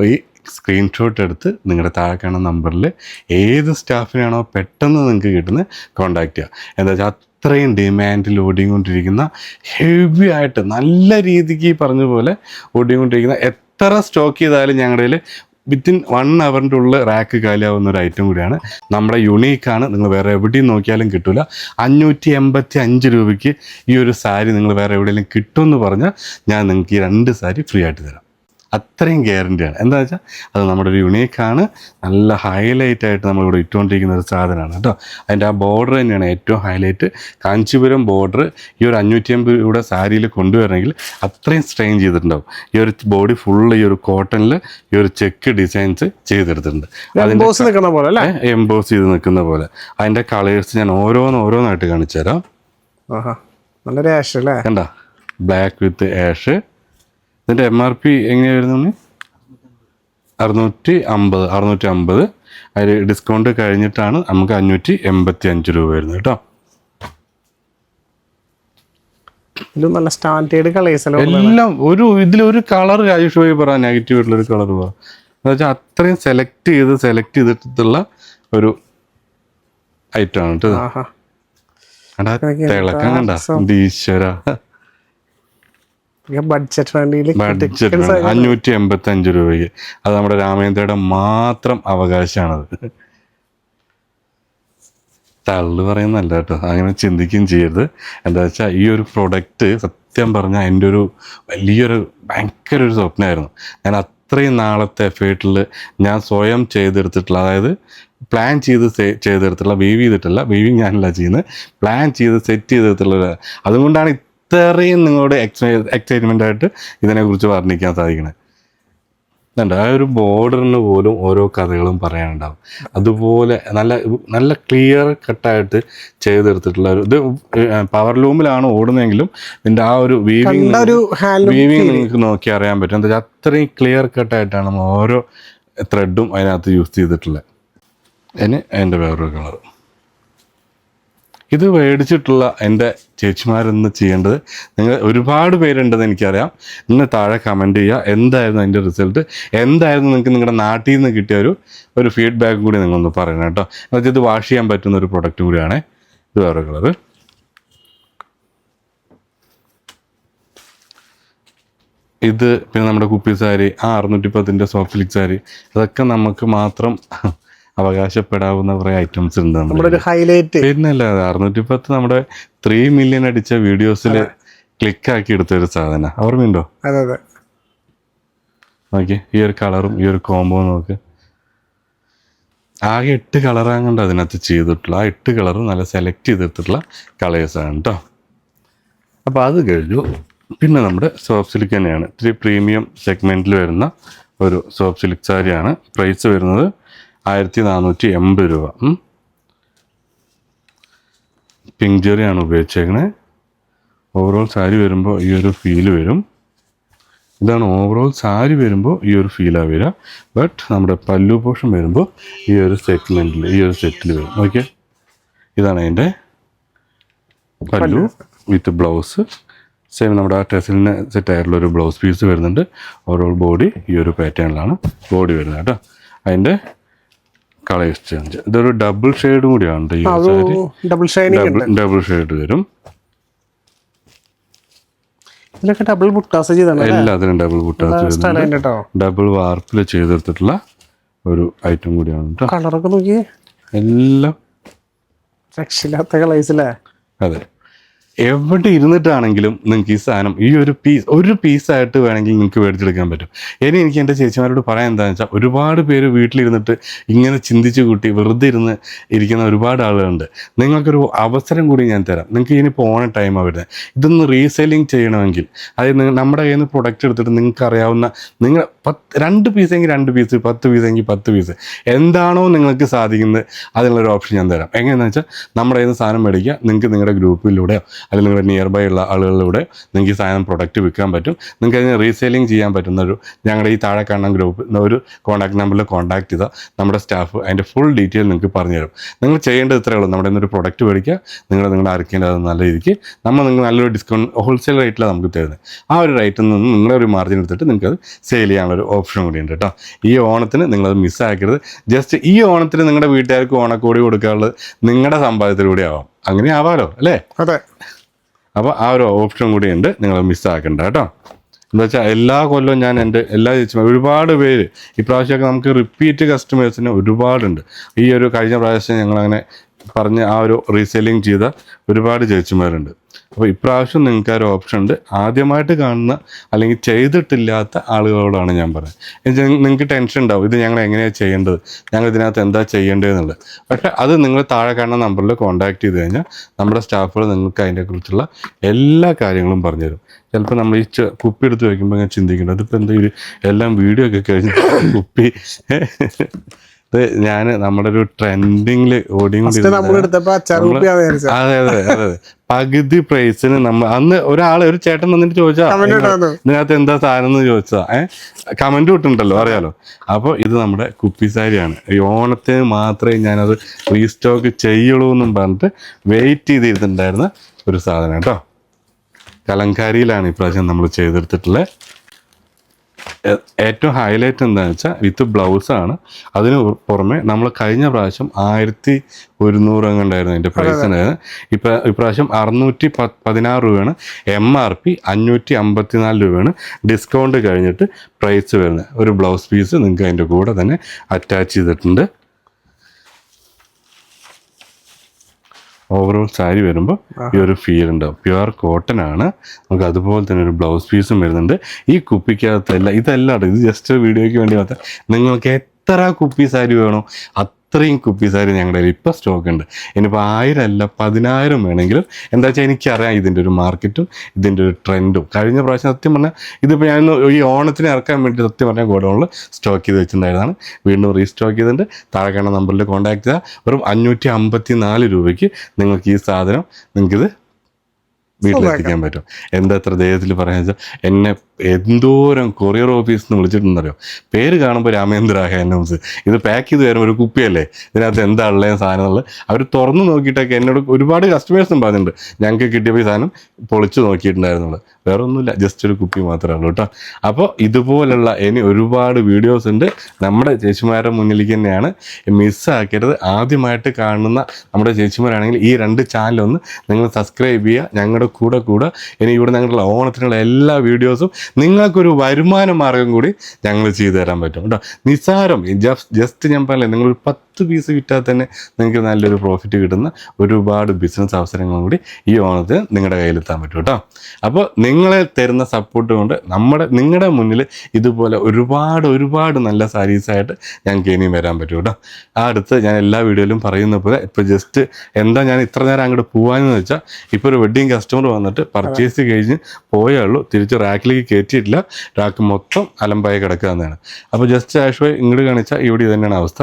ഈ സ്ക്രീൻഷോട്ട് എടുത്ത് നിങ്ങളുടെ താഴെ കാണുന്ന നമ്പറിൽ ഏത് സ്റ്റാഫിനാണോ പെട്ടെന്ന് നിങ്ങൾക്ക് കിട്ടുന്നത് കോണ്ടാക്ട് ചെയ്യുക എന്താ വെച്ചാൽ അത്രയും ഡിമാൻഡിൽ ഓടിക്കൊണ്ടിരിക്കുന്ന ഹെവി ആയിട്ട് നല്ല രീതിക്ക് പറഞ്ഞ പോലെ ഓടിക്കൊണ്ടിരിക്കുന്ന എത്ര സ്റ്റോക്ക് ചെയ്താലും ഞങ്ങളുടെ വിത്തിൻ വൺ അവറിന്റെ ഉള്ളിൽ റാക്ക് കാലിയാവുന്ന ഒരു ഐറ്റം കൂടിയാണ്. നമ്മുടെ യുണീക്കാണ് നിങ്ങൾ വേറെ എവിടെയും നോക്കിയാലും കിട്ടില്ല അഞ്ഞൂറ്റി എൺപത്തി അഞ്ച് രൂപയ്ക്ക് ഈ ഒരു സാരി നിങ്ങൾ വേറെ എവിടെയെങ്കിലും കിട്ടുമെന്ന് പറഞ്ഞാൽ ഞാൻ നിങ്ങൾക്ക് ഈ രണ്ട് സാരി ഫ്രീ ആയിട്ട് തരാം. അത്രയും ഗ്യാരണ്ടിയാണ് എന്താ വെച്ചാൽ അത് നമ്മുടെ ഒരു യുണീക്കാണ് നല്ല ഹൈലൈറ്റ് ആയിട്ട് നമ്മളിവിടെ ഇട്ടുകൊണ്ടിരിക്കുന്ന ഒരു സാധനമാണ് കേട്ടോ. അതിന്റെ ആ ബോർഡർ തന്നെയാണ് ഏറ്റവും ഹൈലൈറ്റ് കാഞ്ചീപുരം ബോർഡർ ഈ ഒരു അഞ്ഞൂറ്റി അമ്പത് രൂപയുടെ സാരിയിൽ കൊണ്ടുവരണമെങ്കിൽ അത്രയും സ്ട്രെയിൻ ചെയ്തിട്ടുണ്ടാവും. ഈ ഒരു ബോഡി ഫുള്ള് ഈ ഒരു കോട്ടണിൽ ഈ ഒരു ചെക്ക് ഡിസൈൻസ് ചെയ്തെടുത്തിട്ടുണ്ട്. എംബോസ് നിൽക്കുന്ന പോലെ അല്ലേ? എംബോസ് ചെയ്ത് നിൽക്കുന്ന പോലെ. അതിന്റെ കളേഴ്സ് ഞാൻ ഓരോന്ന് ഓരോന്നായിട്ട് കാണിച്ചു തരാം നല്ല രാഷ് അല്ലേ? കണ്ട? ബ്ലാക്ക് വിത്ത് ആഷ് ഇതിന്റെ എം ആർ പി എങ്ങനെയാണ് വരുന്നത്? അറുന്നൂറ്റി അമ്പത് അറുന്നൂറ്റി അമ്പത് അതിൽ ഡിസ്കൗണ്ട് കഴിഞ്ഞിട്ടാണ് നമുക്ക് അഞ്ഞൂറ്റി എൺപത്തി അഞ്ച് രൂപ വരുന്നത് കേട്ടോ. നല്ല സ്റ്റാൻഡേർഡ് കളേഴ്സ് എല്ലാം ഒരു ഇതിലൊരു കളർ രാജേഷ് ഭായി പറ നെഗറ്റീവ് ആയിട്ടുള്ള ഒരു കളർ പറ. എന്ന് വെച്ചാൽ അത്രയും സെലക്ട് ചെയ്ത് സെലക്ട് ചെയ്തിട്ടുള്ള ഒരു ഐറ്റം ആണ് കേട്ടോ തിളക്കം കണ്ട? ഈശ്വര. ബഡ്ജറ്റ് അഞ്ഞൂറ്റി എൺപത്തി അഞ്ച് രൂപയ്ക്ക്. അത് നമ്മുടെ രാമേന്ദ്രയുടെ മാത്രം അവകാശമാണത്. തള്ളു പറയുന്നല്ല കേട്ടോ. അങ്ങനെ ചിന്തിക്കുകയും ചെയ്യരുത്. എന്താ വെച്ചാൽ ഈ ഒരു പ്രൊഡക്റ്റ് സത്യം പറഞ്ഞാൽ എന്റെ ഒരു വലിയൊരു ഭയങ്കര ഒരു സ്വപ്നമായിരുന്നു. ഞാൻ അത്രയും നാളത്തെ എഫേർട്ടിൽ ഞാൻ സ്വയം ചെയ്തെടുത്തിട്ടുള്ള അതായത് പ്ലാൻ ചെയ്ത് ചെയ്തെടുത്തിട്ടുള്ള വേവ് ചെയ്തിട്ടില്ല വേവിങ് ഞാനല്ല ചെയ്യുന്നത്. പ്ലാൻ ചെയ്ത് സെറ്റ് ചെയ്തെടുത്തിട്ടുള്ള അതുകൊണ്ടാണ് ഇത്രയും നിങ്ങളോട് എക്സൈ എക്സൈറ്റ്മെന്റ് ആയിട്ട് ഇതിനെക്കുറിച്ച് വർണിക്കാൻ സാധിക്കണേ. ഇതുണ്ട് ആ ഒരു ബോർഡറിന് പോലും ഓരോ കഥകളും പറയാനുണ്ടാവും. അതുപോലെ നല്ല നല്ല ക്ലിയർ കട്ടായിട്ട് ചെയ്തെടുത്തിട്ടുള്ള ഒരു ഇത് പവർ ലൂമിലാണ് ഓടുന്നതെങ്കിലും ഇതിന്റെ ആ ഒരു വീവിങ് വീവിങ് നിങ്ങൾക്ക് നോക്കി അറിയാൻ പറ്റും. എന്താ വെച്ചാൽ അത്രയും ക്ലിയർ കട്ടായിട്ടാണ് നമ്മൾ ഓരോ ത്രെഡും അതിനകത്ത് യൂസ് ചെയ്തിട്ടുള്ളത്. ഇനി അതിന്റെ വേറൊരു കളർ ഇത് മേടിച്ചിട്ടുള്ള എന്റെ ചേച്ചിമാരെന്ന് ചെയ്യേണ്ടത് നിങ്ങൾ ഒരുപാട് പേരുണ്ടെന്ന് എനിക്കറിയാം. നിങ്ങൾ താഴെ കമന്റ് ചെയ്യുക. എന്തായിരുന്നു അതിന്റെ റിസൾട്ട് എന്തായിരുന്നു നിങ്ങൾക്ക് നിങ്ങളുടെ നാട്ടിൽ നിന്ന് കിട്ടിയ ഒരു ഒരു ഫീഡ്ബാക്ക് കൂടി നിങ്ങളൊന്ന് പറയണം കേട്ടോ. എന്നുവെച്ചാൽ ഇത് വാഷ് ചെയ്യാൻ പറ്റുന്ന ഒരു പ്രൊഡക്റ്റ് കൂടിയാണ്. ഇത് വേറെ കളറ് ഇത് പിന്നെ നമ്മുടെ കുപ്പി സാരി ആ അറുന്നൂറ്റി പത്തിന്റെ സോഫ്റ്റ് സാരി. അതൊക്കെ നമുക്ക് മാത്രം അവകാശപ്പെടാവുന്ന കുറേ ഐറ്റംസ് ഉണ്ട് നമ്മുടെ ഹൈലൈറ്റ് പിന്നല്ല അറുന്നൂറ്റി പത്ത് നമ്മുടെ ത്രീ മില്യൺ അടിച്ച വീഡിയോസിൽ ക്ലിക്ക് ആക്കി എടുത്ത ഒരു സാധന. ഓർമ്മയുണ്ടോ അതെ അതെ. നോക്കി ഈ ഒരു കളറും ഈ ഒരു കോംബോ നോക്ക്. ആകെ എട്ട് കളറാങ്ങണ്ട് അതിനകത്ത് ചെയ്തിട്ടുള്ള. ആ എട്ട് കളർ നല്ല സെലക്ട് ചെയ്തിട്ടുള്ള കളേഴ്സാണ് കേട്ടോ അപ്പോൾ അത് കഴിഞ്ഞു. പിന്നെ നമ്മുടെ സോഫ്റ്റ് സിലിക് തന്നെയാണ്. ഇത്തിരി പ്രീമിയം സെഗ്മെന്റിൽ വരുന്ന ഒരു സോഫ്റ്റ് സിലിക് സാരിയാണ് പ്രൈസ് വരുന്നത് ആയിരത്തി നാനൂറ്റി എൺപത് രൂപ. പിങ്ക് ജെറിയാണ് ഉപയോഗിച്ചേക്കണേ. ഓവറോൾ സാരി വരുമ്പോൾ ഈ ഒരു ഫീൽ വരും. ഇതാണ് ഓവറോൾ സാരി വരുമ്പോൾ ഈ ഒരു ഫീലാണ് വരിക ബട്ട് നമ്മുടെ പല്ലു പോഷൻ വരുമ്പോൾ ഈ ഒരു സെഗ്മെന്റിൽ ഈ ഒരു സെറ്റിൽ വരും. ഓക്കെ ഇതാണ് അതിന്റെ പല്ലു വിത്ത് ബ്ലൗസ് സെയിം നമ്മുടെ ആ ടെസിലിന് സെറ്റായിട്ടുള്ള ഒരു ബ്ലൗസ് പീസ് വരുന്നുണ്ട്. ഓവറോൾ ബോഡി ഈ ഒരു പാറ്റേണിലാണ് ബോഡി വരുന്നത് കേട്ടോ. അതിന്റെ കളർ എക്സ്ചേഞ്ച് ഇതൊരു ഡബിൾ ഷെയ്ഡും കൂടിയാണ് ഡബിൾ ഉണ്ട് ഡബിൾ ഷെയ്ഡ് വരും. ഇതിലൊക്കെ ഡബിൾ ബുട്ടാസ് ചെയ്താണ് എല്ലാത്തിനും ഡബിൾ ഡബിൾ വാർപ്പിൽ ചെയ്തെടുത്തിട്ടുള്ള ഒരു ഐറ്റം കൂടിയാണ് കേട്ടോ കളറൊക്കെ നോക്കി എല്ലാം രക്ഷയില്ലാത്ത കളേഴ്സ് അല്ലേ? അതെ. എവിടെ ഇരുന്നിട്ടാണെങ്കിലും നിങ്ങൾക്ക് ഈ സാധനം ഈ ഒരു പീസ് ഒരു പീസായിട്ട് വേണമെങ്കിൽ നിങ്ങൾക്ക് മേടിച്ചെടുക്കാൻ പറ്റും. ഇനി എനിക്ക് എന്റെ ചേച്ചിമാരോട് പറയാൻ എന്താണെന്ന് വെച്ചാൽ ഒരുപാട് പേര് വീട്ടിലിരുന്നിട്ട് ഇങ്ങനെ ചിന്തിച്ച് കൂട്ടി വെറുതെ ഇരുന്ന് ഇരിക്കുന്ന ഒരുപാട് ആളുകളുണ്ട്. നിങ്ങൾക്കൊരു അവസരം കൂടി ഞാൻ തരാം. നിങ്ങൾക്ക് ഇനി പോണ ടൈമാണ് വരുന്നത്. ഇതൊന്ന് റീസെല്ലിംഗ് ചെയ്യണമെങ്കിൽ അതായത് നമ്മുടെ കയ്യിൽ നിന്ന് പ്രൊഡക്റ്റ് എടുത്തിട്ട് നിങ്ങൾക്ക് അറിയാവുന്ന നിങ്ങൾ പത്ത് രണ്ട് പീസെങ്കിൽ രണ്ട് പീസ് പത്ത് പീസെങ്കിൽ പത്ത് പീസ് എന്താണോ നിങ്ങൾക്ക് സാധിക്കുന്നത് അതിനുള്ളൊരു ഓപ്ഷൻ ഞാൻ തരാം. എങ്ങനെയാണെന്ന് വെച്ചാൽ നമ്മുടെ കയ്യിൽ നിന്ന് സാധനം മേടിക്കുക. നിങ്ങൾക്ക് നിങ്ങളുടെ ഗ്രൂപ്പിലൂടെയോ അല്ലെങ്കിൽ നിങ്ങളുടെ നിയർ ബൈ ഉള്ള ആളുകളിലൂടെ നിങ്ങൾക്ക് ഈ സാധനം പ്രൊഡക്റ്റ് വിൽക്കാൻ പറ്റും. നിങ്ങൾക്ക് അതിന് റീസെയിലിംഗ് ചെയ്യാൻ പറ്റുന്ന ഒരു ഞങ്ങളുടെ ഈ താഴെ കാണുന്ന ഗ്രൂപ്പ് ഒരു കോൺടാക്ട് നമ്പറിൽ കോൺടാക്ട് ചെയ്താൽ നമ്മുടെ സ്റ്റാഫ് അതിന്റെ ഫുൾ ഡീറ്റെയിൽ നിങ്ങൾക്ക് പറഞ്ഞു തരും. നിങ്ങൾ ചെയ്യേണ്ടത് ഇത്രയേ ഉള്ളൂ. നമ്മുടെ ഒരു പ്രൊഡക്റ്റ് മേടിക്കുക. നിങ്ങൾ നിങ്ങളുടെ അത് നല്ല രീതിക്ക് നമ്മൾ നിങ്ങൾ നല്ലൊരു ഡിസ്കൗണ്ട് ഹോൾസെയിൽ റേറ്റിലാണ് നമുക്ക് തരുന്നത് ആ ഒരു റേറ്റിൽ നിന്ന് നിങ്ങളുടെ ഒരു മാർജിൻ എടുത്തിട്ട് നിങ്ങൾക്ക് അത് സെയിൽ ചെയ്യാനുള്ള ഒരു ഓപ്ഷൻ കൂടി ഉണ്ട് കേട്ടോ. ഈ ഓണത്തിന് നിങ്ങളത് മിസ്സാക്കരുത് ജസ്റ്റ് ഈ ഓണത്തിന് നിങ്ങളുടെ വീട്ടുകാർക്ക് ഓണക്കോടി കൊടുക്കാനുള്ളത് നിങ്ങളുടെ സമ്പാദ്യത്തിലൂടെ ആവാം. അങ്ങനെ ആവാലോ അല്ലേ? അതെ. അപ്പോൾ ആ ഒരു ഓപ്ഷൻ കൂടി ഉണ്ട് നിങ്ങൾ മിസ്സാക്കണ്ട കേട്ടോ. എന്താ വെച്ചാൽ എല്ലാ കൊല്ലവും ഞാൻ എന്റെ എല്ലാ ചേച്ചിമാരും ഒരുപാട് പേര് ഇപ്രാവശ്യമൊക്കെ നമുക്ക് റിപ്പീറ്റ് കസ്റ്റമേഴ്സിന് ഒരുപാടുണ്ട്. ഈ ഒരു കഴിഞ്ഞ പ്രാവശ്യം ഞങ്ങളങ്ങനെ പറഞ്ഞ് ആ ഒരു റീസെല്ലിങ് ചെയ്ത ഒരുപാട് ചേച്ചിമാരുണ്ട്. അപ്പോൾ ഇപ്രാവശ്യം നിങ്ങൾക്ക് ആ ഒരു ഓപ്ഷൻ ഉണ്ട്. ആദ്യമായിട്ട് കാണുന്ന അല്ലെങ്കിൽ ചെയ്തിട്ടില്ലാത്ത ആളുകളോടാണ് ഞാൻ പറയുന്നത്. നിങ്ങൾക്ക് ടെൻഷൻ ഉണ്ടാവും. ഇത് ഞങ്ങൾ എങ്ങനെയാണ് ചെയ്യേണ്ടത്? ഞങ്ങൾ ഇതിനകത്ത് എന്താ ചെയ്യേണ്ടതെന്നുള്ളത്. പക്ഷേ അത് നിങ്ങൾ താഴെ കാണുന്ന നമ്പറിൽ കോൺടാക്ട് ചെയ്ത് കഴിഞ്ഞാൽ നമ്മുടെ സ്റ്റാഫുകൾ നിങ്ങൾക്ക് അതിനെക്കുറിച്ചുള്ള എല്ലാ കാര്യങ്ങളും പറഞ്ഞുതരും ചിലപ്പോൾ നമ്മൾ ഈ കുപ്പി എടുത്ത് വയ്ക്കുമ്പോൾ ഞാൻ ചിന്തിക്കേണ്ടത് ഇതിപ്പോൾ എന്തെങ്കിലും എല്ലാം വീഡിയോ ഒക്കെ കഴിഞ്ഞ് കുപ്പി ഇത് ഞാൻ നമ്മുടെ ഒരു ട്രെൻഡിങ്ങിൽ കുപ്പിയാന്ന് അതെ അതെ അതെ അതെ പകുതി പ്രൈസിന് നമ്മൾ അന്ന് ഒരാൾ ഒരു ചേട്ടൻ വന്നിട്ട് ചോദിച്ചാ ഇതിനകത്ത് എന്താ സാധനം എന്ന് ചോദിച്ചാ ഏഹ് കമന്റ് വിട്ടുണ്ടല്ലോ അറിയാലോ. അപ്പൊ ഇത് നമ്മുടെ കുപ്പി സാരിയാണ്. ഈ ഓണത്തിന് മാത്രമേ ഞാനത് റീസ്റ്റോക്ക് ചെയ്യുള്ളൂ എന്നും പറഞ്ഞിട്ട് വെയിറ്റ് ചെയ്തിരുന്നുണ്ടായിരുന്ന ഒരു സാധനം കേട്ടോ. കലങ്കാരിയിലാണ് ഇപ്രാവശ്യം നമ്മൾ ചെയ്തെടുത്തിട്ടുള്ളത് ഏറ്റവും ഹൈലൈറ്റ് എന്താണെന്ന് വെച്ചാൽ വിത്ത് ബ്ലൗസാണ് അതിന് പുറ- പുറമെ നമ്മൾ കഴിഞ്ഞ പ്രാവശ്യം ആയിരത്തി ഒരുന്നൂറ് ഉണ്ടായിരുന്നു അതിന്റെ പ്രൈസ് ഉണ്ടായിരുന്നു ഇപ്പം ഇപ്രാവശ്യം അറുന്നൂറ്റി പ പതിനാറ് രൂപയാണ്. എം ആർ പി അഞ്ഞൂറ്റി അമ്പത്തിനാല് രൂപയാണ്. ഡിസ്കൗണ്ട് കഴിഞ്ഞിട്ട് പ്രൈസ് വരുന്നത്. ഒരു ബ്ലൗസ് പീസ് നിങ്ങൾക്ക് അതിന്റെ കൂടെ തന്നെ അറ്റാച്ച് ചെയ്തിട്ടുണ്ട്. ഓവറോൾ സാരി വരുമ്പോൾ ഈ ഒരു ഫീൽ ഉണ്ടാവും. പ്യുവർ കോട്ടൺ ആണ്. നമുക്ക് അതുപോലെ തന്നെ ഒരു ബ്ലൗസ് പീസും വരുന്നുണ്ട്. ഈ കുപ്പിക്കകത്തല്ല ഇതല്ല ഇത് ജസ്റ്റ് വീഡിയോയ്ക്ക് വേണ്ടി മാത്രം. നിങ്ങൾക്ക് എത്ര കുപ്പി സാരി വേണോ അത്രയും കുപ്പി സാരി ഞങ്ങളുടെ കയ്യിൽ സ്റ്റോക്ക് ഉണ്ട്. ഇനിയിപ്പോൾ ആയിരം അല്ല പതിനായിരം വേണമെങ്കിലും എന്താ വെച്ചാൽ എനിക്കറിയാം ഇതിന്റെ ഒരു മാർക്കറ്റും ഇതിന്റെ ഒരു ട്രെൻഡും കഴിഞ്ഞ പ്രാവശ്യം സത്യം പറഞ്ഞാൽ ഇതിപ്പോൾ ഞാൻ ഈ ഓണത്തിന് ഇറക്കാൻ വേണ്ടി സത്യം പറഞ്ഞാൽ ഗോഡൗണിൽ സ്റ്റോക്ക് ചെയ്ത് വെച്ചിട്ടുണ്ടായതാണ് വീണ്ടും റീസ്റ്റോക്ക് ചെയ്തിട്ടുണ്ട്. താഴെ കാണുന്ന നമ്പറിൽ കോൺടാക്ട് ചെയ്താൽ വെറും അഞ്ഞൂറ്റി അമ്പത്തി നാല് രൂപയ്ക്ക് നിങ്ങൾക്ക് ഈ സാധനം നിങ്ങൾക്കിത് വീട്ടിലെത്തിക്കാൻ പറ്റും. എന്താ എത്ര ദേഹത്തിൽ പറയാന്ന് വെച്ചാൽ എന്നെ എന്തോരം കൊറിയർ ഓഫീസിൽ നിന്ന് വിളിച്ചിട്ടുണ്ടല്ലോ പേര് കാണുമ്പോൾ രാമേന്ദ്ര ഹാൻഡംസ് ഇത് പാക്ക് ചെയ്ത് വരുമ്പോൾ ഒരു കുപ്പിയല്ലേ? ഇതിനകത്ത് എന്താ ഉള്ളത് സാധനം ഉള്ളത് അവർ തുറന്ന് നോക്കിയിട്ടൊക്കെ എന്നോട് ഒരുപാട് കസ്റ്റമേഴ്സും പറഞ്ഞിട്ടുണ്ട്. ഞങ്ങൾക്ക് കിട്ടിയപ്പോൾ ഈ സാധനം പൊളിച്ചു നോക്കിയിട്ടുണ്ടായിരുന്നുള്ളൂ. വേറെ ഒന്നുമില്ല ജസ്റ്റ് ഒരു കുപ്പി മാത്രമേ ഉള്ളൂ കേട്ടോ. അപ്പോൾ ഇതുപോലുള്ള ഇനി ഒരുപാട് വീഡിയോസ് ഉണ്ട്. നമ്മുടെ ചേച്ചിമാരുടെ മുന്നിലേക്ക് തന്നെയാണ്. മിസ്സാക്കരുത് ആദ്യമായിട്ട് കാണുന്ന നമ്മുടെ ചേച്ചിമാരാണെങ്കിൽ ഈ രണ്ട് ചാനലൊന്ന് നിങ്ങൾ സബ്സ്ക്രൈബ് ചെയ്യുക. ഞങ്ങളുടെ കൂടെ കൂടെ. ഇനി ഇവിടെ ഞങ്ങളുടെ ഓണത്തിനുള്ള എല്ലാ വീഡിയോസും നിങ്ങൾക്കൊരു വരുമാന മാർഗം കൂടി ഞങ്ങൾ ചെയ്തു തരാൻ പറ്റും. കേട്ടോ? നിസ്സാരം. ജസ്റ്റ് ഞാൻ പറഞ്ഞില്ലേ നിങ്ങൾ ഒരു പത്ത് പീസ് വിറ്റാൽ തന്നെ നിങ്ങൾക്ക് നല്ലൊരു പ്രോഫിറ്റ് കിട്ടുന്ന ഒരുപാട് ബിസിനസ് അവസരങ്ങളും കൂടി ഈ ഓണത്തിന് നിങ്ങളുടെ കയ്യിലെത്താൻ പറ്റും കേട്ടോ. അപ്പോൾ നിങ്ങളെ തരുന്ന സപ്പോർട്ട് കൊണ്ട് നമ്മുടെ നിങ്ങളുടെ മുന്നിൽ ഇതുപോലെ ഒരുപാട് ഒരുപാട് നല്ല സാരീസായിട്ട് ഞങ്ങൾക്ക് ഇനിയും വരാൻ പറ്റും കേട്ടോ. ആ അടുത്ത് ഞാൻ എല്ലാ വീഡിയോയിലും പറയുന്ന പോലെ ഇപ്പോൾ ജസ്റ്റ് എന്താ ഞാൻ ഇത്ര നേരം അങ്ങോട്ട് പോകാനെന്ന് വെച്ചാൽ ഇപ്പോൾ ഒരു വെഡ്ഡിങ് കസ്റ്റമർ വന്നിട്ട് പർച്ചേസ് കഴിഞ്ഞ് പോയേ ഉള്ളൂ. തിരിച്ച് റാക്കിലേക്ക് കയറ്റിയിട്ടില്ല. റാക്ക് മൊത്തം അലമ്പായി കിടക്കുക എന്നാണ് അപ്പോൾ ജസ്റ്റ് ആഷ്വായി ഇങ്ങോട്ട് കാണിച്ചാൽ ഇവിടെ തന്നെയാണ് അവസ്ഥ.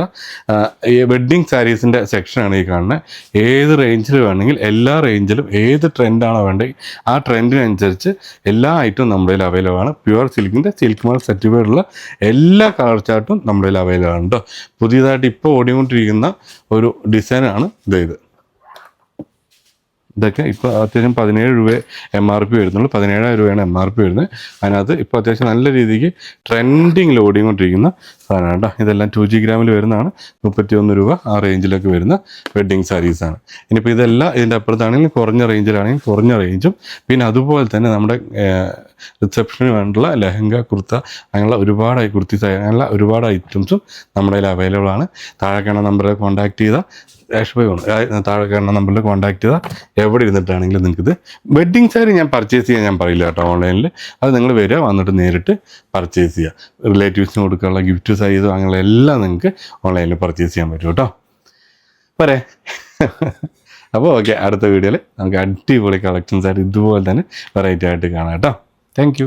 ഈ വെഡ്ഡിങ് സാരീസിന്റെ സെക്ഷനാണ് ഈ കാണുന്നത് ഏത് റേഞ്ചിൽ വേണമെങ്കിൽ എല്ലാ റേഞ്ചിലും ഏത് ട്രെൻഡാണോ വേണ്ടത് ആ ട്രെൻഡിനനുസരിച്ച് എല്ലാ ഐറ്റവും നമ്മുടെ കയ്യിൽ അവൈലബിൾ ആണ്. പ്യുവർ സിൽക്കിന്റെ സിൽക്ക് മാർക്ക് സർട്ടിഫൈഡ് ഉള്ള എല്ലാ കളർ ചാർട്ടും നമ്മുടെ കയ്യിൽ അവൈലബിൾ ആണ് കേട്ടോ പുതിയതായിട്ട് ഇപ്പോൾ ഓടിക്കൊണ്ടിരിക്കുന്ന ഒരു ഡിസൈനാണ് ഇത്. ഇതൊക്കെ ഇപ്പോൾ അത്യാവശ്യം പതിനേഴ് രൂപ എം ആർ പി വരുന്നുള്ളൂ. പതിനേഴായിരം രൂപയാണ് എം ആർ പി വരുന്നത്. അതിനകത്ത് ഇപ്പോൾ അത്യാവശ്യം നല്ല രീതിക്ക് ട്രെൻഡിങ്ങിൽ ഓടിക്കൊണ്ടിരിക്കുന്ന സാധനമാണ് കേട്ടോ. ഇതെല്ലാം ടു ജി ഗ്രാമിൽ വരുന്നതാണ്. മുപ്പത്തിയൊന്ന് രൂപ ആ റേഞ്ചിലൊക്കെ വരുന്ന വെഡ്ഡിങ് സാരീസാണ് ഇനിയിപ്പോൾ ഇതെല്ലാം ഇതിന്റെ അപ്പുറത്താണെങ്കിലും കുറഞ്ഞ റേഞ്ചിലാണെങ്കിൽ കുറഞ്ഞ റേഞ്ചും പിന്നെ അതുപോലെ തന്നെ നമ്മുടെ റിസപ്ഷന് വേണ്ടിയുള്ള ലെഹങ്ക കുർത്ത അങ്ങനെയുള്ള ഒരുപാട് കുർത്തി അങ്ങനെയുള്ള ഒരുപാട് ഐറ്റംസും നമ്മുടെ കയ്യിൽ അവൈലബിൾ ആണ്. താഴെ കാണുന്ന നമ്പറിൽ കോൺടാക്ട് ചെയ്താൽ പേ വേണം താഴെ കാണുന്ന നമ്പറിൽ കോൺടാക്ട് ചെയ്താൽ എവിടെ ഇരുന്നിട്ടാണെങ്കിലും നിങ്ങൾക്കിത് വെഡ്ഡിങ് സാരി ഞാൻ പർച്ചേസ് ചെയ്യാൻ ഞാൻ പറയില്ല കേട്ടോ ഓൺലൈനിൽ അത് നിങ്ങൾ വരിക വന്നിട്ട് നേരിട്ട് പർച്ചേസ് ചെയ്യുക റിലേറ്റീവ്സിന് കൊടുക്കാനുള്ള ഗിഫ്റ്റ് സൈസ് അങ്ങനെയുള്ള എല്ലാം നിങ്ങൾക്ക് ഓൺലൈനിൽ പർച്ചേസ് ചെയ്യാൻ പറ്റും കേട്ടോ. പോരെ. അപ്പോൾ ഓക്കെ അടുത്ത വീഡിയോയിൽ നമുക്ക് അടിപൊളി കളക്ഷൻസ് ആയിട്ട് ഇതുപോലെ തന്നെ വെറൈറ്റി ആയിട്ട് കാണാം കേട്ടോ. താങ്ക്